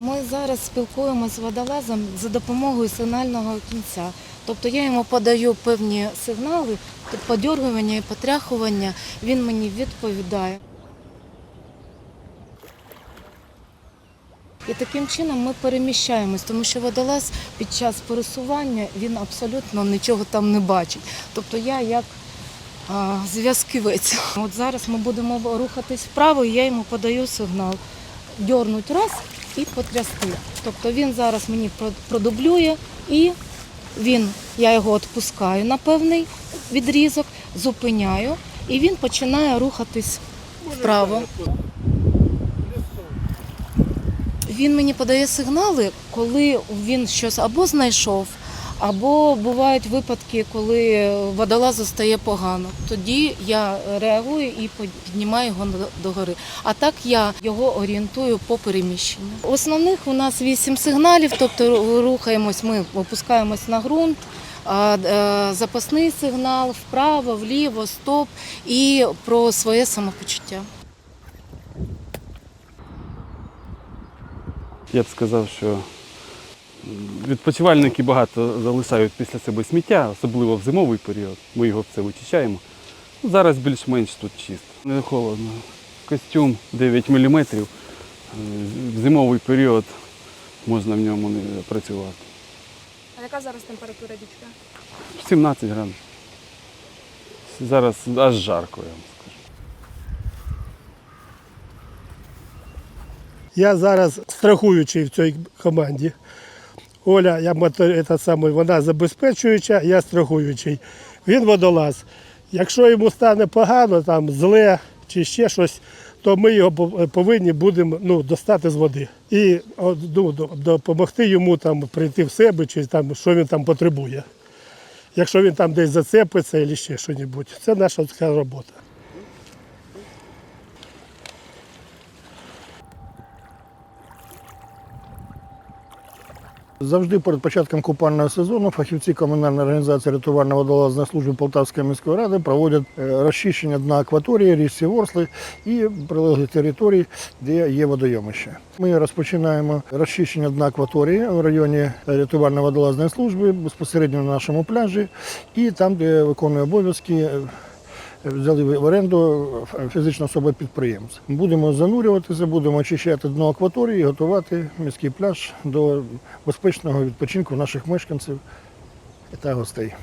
Ми зараз спілкуємося з водолазом за допомогою сигнального кінця. Тобто я йому подаю певні сигнали, подергування і потряхування, він мені відповідає. І таким чином ми переміщаємось, тому що водолаз під час пересування він абсолютно нічого там не бачить. Тобто я як зв'язківець. От зараз ми будемо рухатись вправо, і я йому подаю сигнал. Дьорнуть раз і потрясти. Тобто він зараз мені про- продублює і він, я його відпускаю на певний відрізок, зупиняю, і він починає рухатись вправо. Він мені подає сигнали, коли він щось або знайшов, або бувають випадки, коли водолазу стає погано. Тоді я реагую і піднімаю його до- догори. А так я його орієнтую по переміщенню. Основних у нас вісім сигналів, тобто рухаємось, ми опускаємось на ґрунт. е, Запасний сигнал вправо, вліво, стоп і про своє самопочуття. Я б сказав, що відпочивальники багато залишають після себе сміття, особливо в зимовий період. Ми його все вичищаємо. Зараз більш-менш тут чисто. Не холодно. Костюм 9 мм. В зимовий період можна в ньому не працювати. А яка зараз температура річки? 17 градусів. Зараз аж жарко, я вам скажу. Я зараз страхуючий в цій команді. Оля, я це саме, вона забезпечуюча, я страхуючий. Він водолаз. Якщо йому стане погано, там зле чи ще щось, то ми його повинні будемо ну, достати з води. І ну, допомогти йому там прийти в себе, чи там, що він там потребує. Якщо він там десь зацепиться або ще щось. Це наша робота. Завжди перед початком купального сезону фахівці комунальної організації рятувально-водолазної служби Полтавської міської ради проводять е, розчищення дна акваторії, річці Ворсли і прилеглих територій, де є водойомище. Ми розпочинаємо розчищення дна акваторії в районі рятувально-водолазної служби безпосередньо на нашому пляжі і там, де виконує обов'язки. Взяли в оренду фізична особа підприємця. Будемо занурюватися, будемо очищати дно акваторії готувати міський пляж до безпечного відпочинку наших мешканців та гостей.